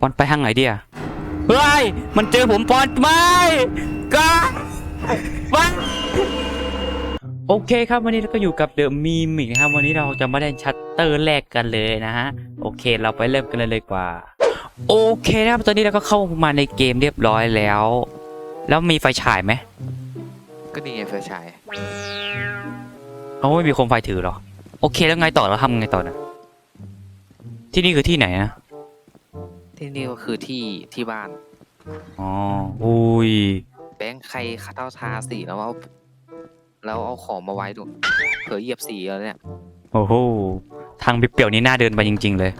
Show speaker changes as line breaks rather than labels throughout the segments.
ปอนไปทางไหนดีอะเฮ้ย มันเจอผมปอนไม่ก็วะโอเคครับวันนี้เราก็อยู่กับเดอะมีมอีกนะครับวันนี้เราจะมาเล่นชัตเตอร์แรกกันเลยนะฮะโอเคเราไปเริ่มกันเลยเลยดีกว่า โอเคนะครับตอนนี้เราก็เข้ามาในเกมเรียบร้อยแล้ว แล้วมีไฟฉายไหม
ก็นี่ไงไฟฉาย
เอาไม่มีโคมไฟถือเหรอ โอเคแล้วไงต่อเราทำไงต่อนะที่นี่คือที่ไหนนะ
ที่นี่ก็คือที่ที่บ้าน
อ๋ออุ้ย
แบงค์ใครคัดเอาทาสีแล้วเอาแล้วเอาของมาไว้ดูเผื่อเหยียบสีแล้วเนี่ย
โอ้โหทางเปรี้ยวๆนี้น่าเดินไปจริง ๆ เลย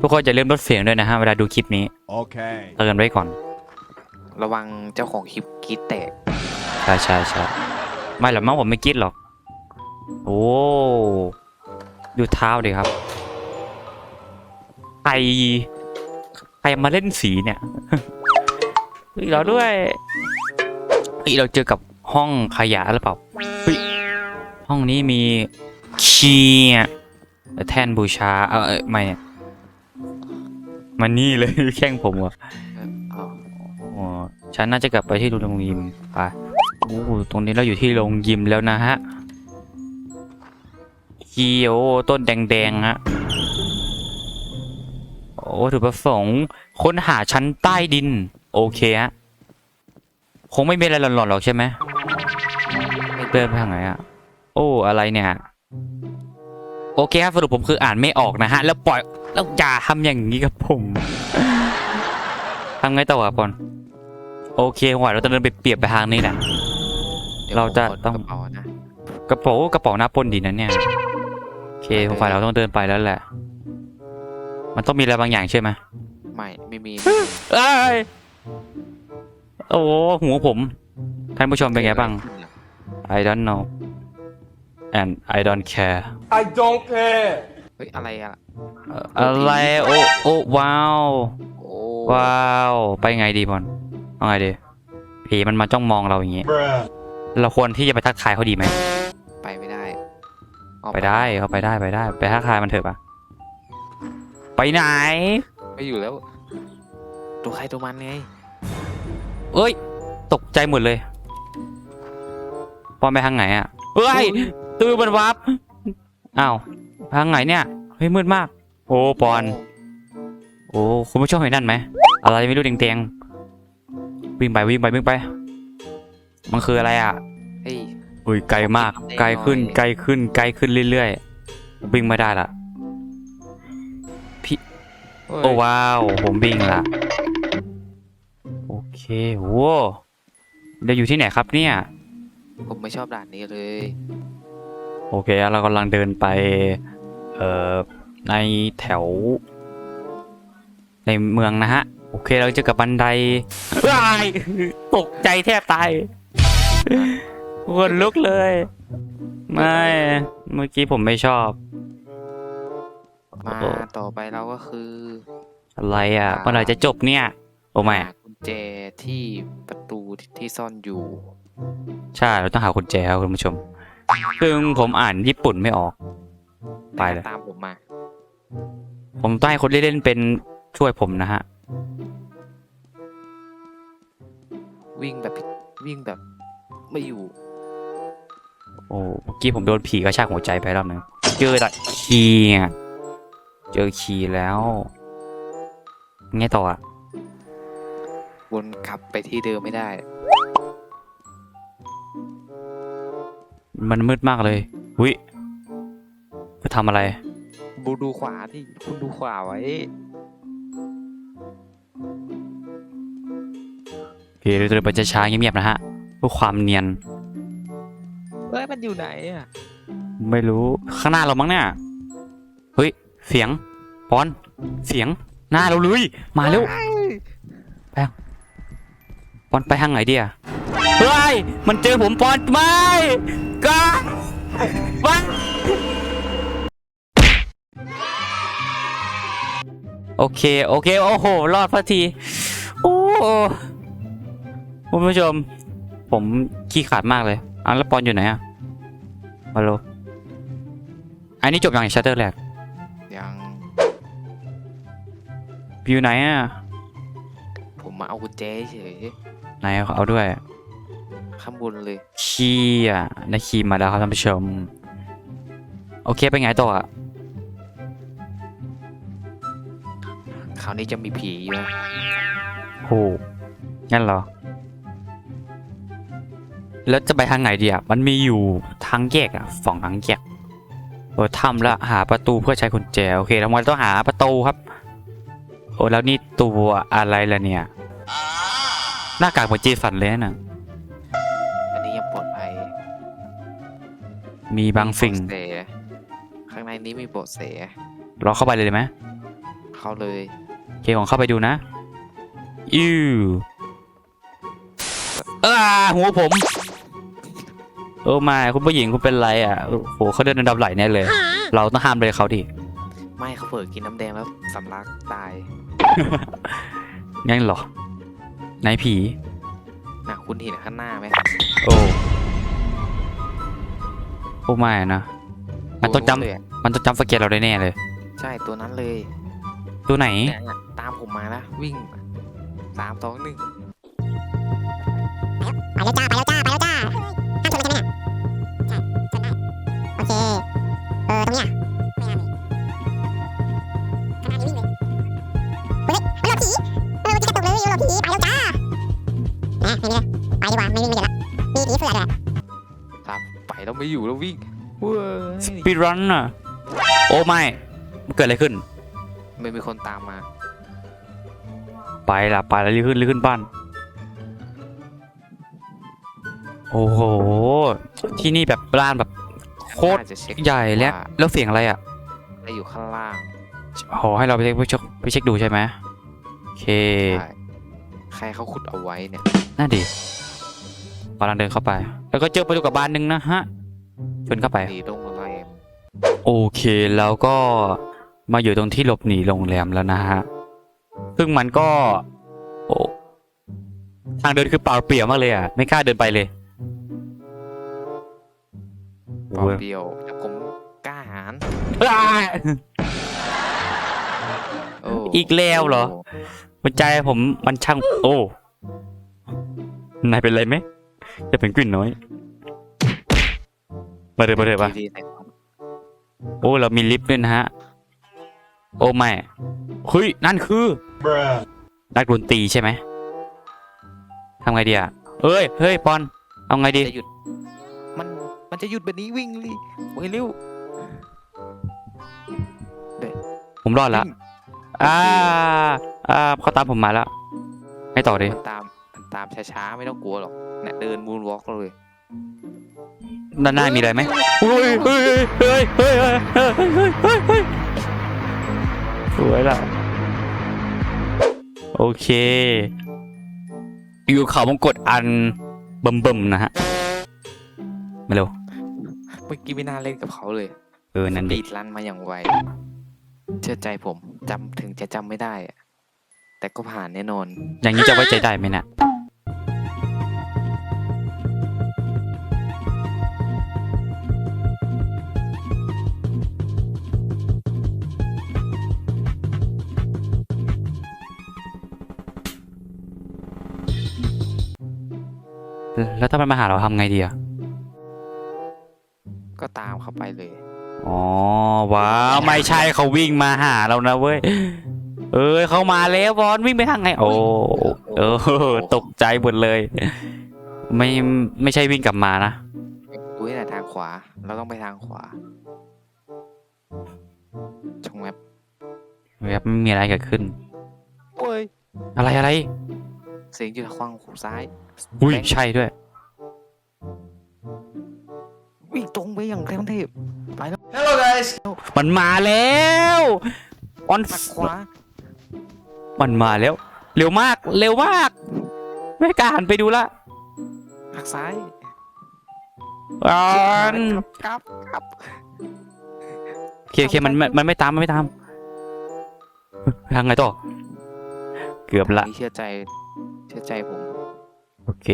ทุกคนจะเริ่าลืมลดเสียงด้วยนะฮะเวลาดูคลิปนี้
Okay.
เตือนไว้ก่อน
ระวังเจ้าของคลิปกรีดแตก
ใช่ใช่ใช่ไม่หรอกมั้งผมไม่คิดหรอก โอ้ดูเท้าดิครับ ใครใครมาเล่นสีเนี่ยเฮ้ยเราด้วยเฮ้ยเราเจอกับห้องขยะหรือเปล่าเฮ้ยห้องนี้มีคีย์แท่นบูชา เออเอยไม่อะมันนี่เลยแข้งผมเหรอ
เออเอา
อ๋อฉันน่าจะกลับไปที่โรงยิมไปโอ้โหตรงนี้เราอยู่ที่โรงยิมแล้วนะฮะคีโอต้นแดงๆฮะ โอ้ถูกประสงค์ค้นหาชั้นใต้ดิน โอเคฮะคงไม่มีอะไรหลอนๆหรอกใช่ไหมไม่เดินไปทางไหนอะโอ้อะไรเนี่ยโอเคครับสรุปผมคืออ่านไม่ออกนะฮะ แล้วปล่อยแล้วอย่าทำอย่างนี้กับผมทำไงต่อครับปอนโอเคหวายเราจะเดินไปเปรียบไปทางนี้แหละ
ดี๋ยว
เราจะ
ผมข
ต้อง
กระเป๋านะ
กระเป๋ากระเป๋าหน้าปล้นดีนะเนี่ยโอเคผมฝ่ายเราต้องเดินไปแล้วแหละ มันต้องมีอะไรบางอย่างใช่ไหม
ไม่ไม่มี
เอ้ยโอ้โหหัวผมท่านผู้ชมเป็นไงบ้าง I don't know and I don't care
I don't care.
เฮ้ยอะไรอะ
เอ่ออะไรโอ้โอ้ว้าว
โอ้
ว้าวไปไงดีบอลเอาไงดีผีมันมาจ้องมองเราอย่างงี้
Bruh.
เราควรที่จะไปทักทายเขาดีไหม
ไปไม่ได้เอา
ไปได้เขาไปได้ไปได้ ไปทักทายมันเถอะปะ ไปไหน
ไม่อยู่แล้ว ตัวใครตัวมันไง
เอ้ย ตกใจหมดเลยปอนไปทางไหนอะเฮ้ยตื้อมันวับอ้าวทางไหนเนี่ย เฮ้ยมืดมาก โอ้ปอน โอ้คุณผู้ชมเห็นนั่นไหม อะไรไม่รู้แดงๆวิ่งไปวิ่งไปวิ่งไป มันคืออะไรอะ
เฮ้ย
อุ้ยไกลมาก ไกลขึ้นไกลขึ้นไกลขึ้นเรื่อยๆวิ่งไม่ได้ละ
เฮ้ย
โอ้ว้าว ผมวิ่งละโอเคโว้เดี๋ยวอยู่ที่ไหนครับเนี่ย
ผมไม่ชอบด่านนี้เลย
โอเคเรากำลังเดินไป เอ่อ ในแถว ในเมืองนะฮะ โอเคเราเจอกับบันไดว้ายตกใจแทบตายคนลุกเลย ไม่ เมื่อกี้ผมไม่ชอบ
มา
โอ้
ต่อไปเราก็คือ
อะไรอะเมื่อไหร่จะจบเนี่ย โอ้ไม่
หากุญแจที่ประตูที่ที่ซ่อนอยู่
ใช่เราต้องหากุญแจครับคุณผู้ชม ซึ่งผมอ่านญี่ปุ่นไม่ออก ไปเลย
ตามผมมา
ผมต้องให้คนที่เล่นเป็นช่วยผมนะฮะ
วิ่งแบบวิ่งแบบไม่อยู่
โอ้เมื่อกี้ผมโดนผีกระชากหัวใจไปรอบนึงเจอแต่คีย์อะ เจอคีย์แล้ว ไงต่ออะ
วนกลับไปที่เดิมไม่ได้
มันมืดมากเลยวิจะทำอะไร
บูดูขวาที่คุณดูขวาไว้
โอเคเราจะเดินไปช้าๆเงียบๆนะฮะเพื่อความเนียน
เฮ้ยมันอยู่ไหนอะ
ไม่รู้ข้างหน้าเรามั้งเนี่ย เสียงปอน เสียงหน้าเราเลย มาเร็วปอนไปทางไหนดีอะเฮ้ยมันเจอผมปอนไม่ก็วัโอเค โอเค โอ้โห รอดพอที โอ้คุณผู้ชม ผมขี้ขาดมากเลยอะแล้วปอนอยู่ไหนอะมาโลอันนี้จบอย่างชัตเตอร์แรก
ยัง
อยู่ไหนอะ
ผมมาเอากุญแจเฉย
ไหนเอาด้วย
ข้างบนเลย
คีย์อะได้คีย์มาแล้วครับท่านผู้ชม โอเคไปไงต่ออะ
คราวนี้จะมีผีอยู่นะ
โอ้งั้นเหรอ แล้วจะไปทางไหนดีอะ มันมีอยู่ทางแยกอะสองทางแยก โอ้ทำแล้วหาประตูเพื่อใช้กุญแจโอเคทำไมต้องหาประตูครับ โอ้แล้วนี่ตัวอะไรล่ะเนี่ย หน้ากากเหมือนเจสันเลยนะ
อันนี้ยังปลอดภัย
มีบางสิ่ง
เบาะแสข้างในนี้มีเบาะแส
เราเข้าไปเลยไหม
เข้าเลย
โอเคของเข้าไปดูนะอิวเออหัวผม โอ้ไม่คุณผู้หญิงคุณเป็นไรอะโอ้โหเขาเดินอันดับไหลแน่เลย เราต้องห้ามเลยเขาดิ
ไม่เขาเผลอกินน้ำแดงแล้วสำลักตาย
งั้นเหรอไหนผี
นะคุณเห็นข้างหน้าไหม
โอ้โอ้ไม่นะ มันต้องจ
เลยะำ
มันต้องจำสเก็ตเราได้แน่เลย
ใช่ตัวนั้นเลย
ตัวไหน
เนี่ยเนี่ยตามผมมานะวิ่งสามสองหนึ่ง
ไปแล้วจ้าไปแล้ว เค เออ ตรงเนี้ยไม่น่ามีข้างหน้านี้วิ่งเลยเฮ้ยมันหลอกผีเออมันจะกระตุกเลยมันหลอกผีไปแล้วจ้าแหมไม่มีเลยไปดีกว่าไม่วิ่งไม่เดี๋ยวละมีผีเสือด้วย
ตามไปแล้วไม่อยู่แล้ววิ่งเว้ย
ปีดรันอะ โอ้ไม่มันเกิดอะไรขึ้น
ไม่มีคนตามมา
ไปละไปแล้วรีบขึ้นรีบขึ้นบ้าน โอ้โห ที่นี่แบบบ้านแบบ โคตร
น่าจะเช็ค
ใหญ่แล้ว
ว่า
แล้วเสียงอะไรอะ
อะไรอยู่ข้างล่าง
โหให้เราไปเช็คไปเช็คไปเช็คดูใช่ไหมโอเค
ใช่ใครเขาขุดเอาไว้เนี่ย
น่าดีกำลังเดินเข้าไป แล้วก็เจอประตูกับบ้านหนึ่งนะฮะชวนเข้าไป
หนีโรงแรม
โอเคแล้วก็มาอยู่ตรงที่หลบหนีโรงแรมแล้วนะฮะ ซึ่งมันก็ โอ้ทางเดินคือเปล่าเปลี่ยวมากเลยอะ ไม่กล้าเดินไปเลย
เปล่าเดียวแต่ผมกล้าหาญ
อ้า
โอ้
อีกแล้วเหรอหัวใจผมมันช่างโอ้นายเป็นไรไหมจะเป็นกลิ่นน้อย มาเถอะมาเถอะปะ
ดีๆใส่ความ
โอ้ เรามีลิฟต์ด้วยนะฮะ โอ้ไม่เฮ้ย นั่นคือนักดนตรีใช่ไหมทำไงดีอะเอ้ย เฮ้ยปอน เอาไงดี
จะหยุด มันจะหยุดแบบนี้วิ่งเลยโอ้ยเร็ว
ผมรอดละอ่าอ่าเขาตามผมมาแล้ว ให้ต่อดิ
มัตามตามช้าๆไม่ต้องกลัวหรอกเนี่ยเดินมูนวอล์กเลย
ด้านหน้ามีอะไรไหมเฮ้ยเฮ้ยเฮ้ยเฮ้ยเฮ้ยเฮ้ยสวยละโอเค อยู่เขามงกดอันเบิ่มๆนะฮะ มาเร็ว
เมื่อกี้ไม่น่าเล่นกับเขาเลย
เออนั่น
ดี
ดิ
ดลันมาอย่างไว เชื่อใจผมจำถึงจะจำไม่ได้อะแต่ก็ผ่านแน่นอน
อย่างนี้จะไว้ใจได้ไหมเนะแล้วถ้ามันมาหาเราทำไงดีอะ
ก็ตามเขาไปเลย
อ๋อว้าวไม่ใช่เขาวิ่งมาหาเรานะเว้ย เอ้ยเขามาแล้วบอลวิ่งไปทางไงโอ้เออตกใจหมดเลย ไม่ไม่ใช่วิ่งกลับมานะ
ดูให้หน่อยทางขวา เราต้องไปทางขวาช่องแมป
แบบไม่มีอะไรเกิดขึ้น
โอ้ย
อะไรอะไร
เสียงอยู่ทางฝั่งซ้าย
อุ้ย
แบงค์
ใช่ด้วย
วิ่งตรงไปอย่างเร็วเทพไปแล้ว
มันมาแล้วออน
หักขวา
มันมาแล้ว เร็วมาก เร็วมากไม่กล้าหันไปดูละ
หักซ้าย
ออน
กลับกลับ
โอเคโอเคมันมันมันไม่ตามมันไม่ตามทางไงต่อ เกือบละ
นี่เชื่อใจ เชื่อใจผม
โอเค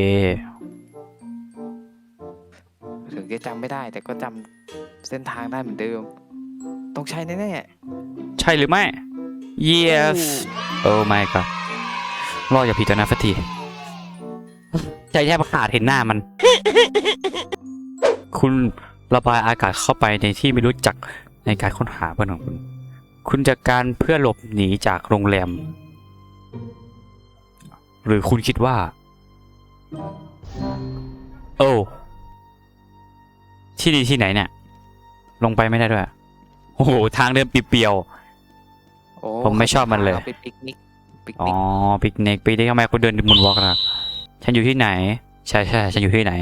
ถึงจะจำไม่ได้ แต่ก็จำเส้นทางได้เหมือนเดิม ต้องใช้แน่
ใช่หรือไม่
ๆ
yes
โอ้
โอ้ไม่ก็รอดอย่าผิดตัวนะฟัทีใจแทบขาดเห็นหน้ามัน คุณระบายอากาศเข้าไปในที่ไม่รู้จักในการค้นหาเพื่อนของคุณ คุณจะการเพื่อหลบหนีจากโรงแรม หรือคุณคิดว่า โอ้ ที่นี่ที่ไหนเนี่ย ลงไปไม่ได้ด้วย โอ้โห ทางเดินเปรียว
โอ้
ผมไม่ชอบมันเลยา
ไปปิกนิกปิก
ๆอ๋อ
นิก
ปิกนิกปีนี้ทำไมคุณเดินมุนวอล์กล่ะฉันอยู่ที่ไหน ใช่ใช่ฉันอยู่ที่ไหน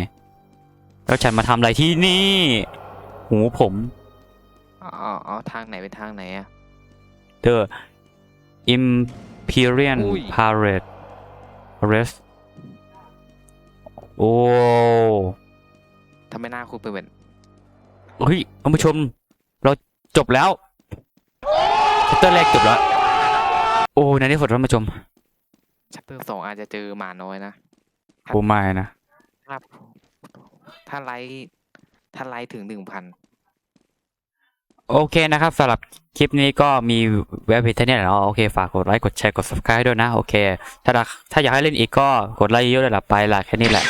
แล้วฉันมาทำอะไรที่นี่ หูผม
อ๋ออ๋อทางไหนเป็นทางไหนอะ
The Imperial
อุ้ย
Parade Rest โอ้
ทำไมหน้าคุณเป็นแบบ
เฮ้ยท่านผู้ชม เราจบแล้วชัตเตอร์แรกจบแล้ว โอ้ในที่สุดท่านผู้ชม
ชัปเตอร์สองอาจจะเจอหมาน้อยนะ
โอ้ไม่นะ
ถ้าถ้าไลค์ถ้าไลค์ถึงหนึ่งพัน
โอเคนะครับสำหรับคลิปนี้ก็มีเว็บเพจเท่านี้แหละเนาะโอเคฝากกดไลค์กดแชร์กด subscribe ด้วยนะ โอเค ถ้าถ้าอยากให้เล่นอีกก็กดไลค์เยอะๆเลยละไปละแค่นี้แหละ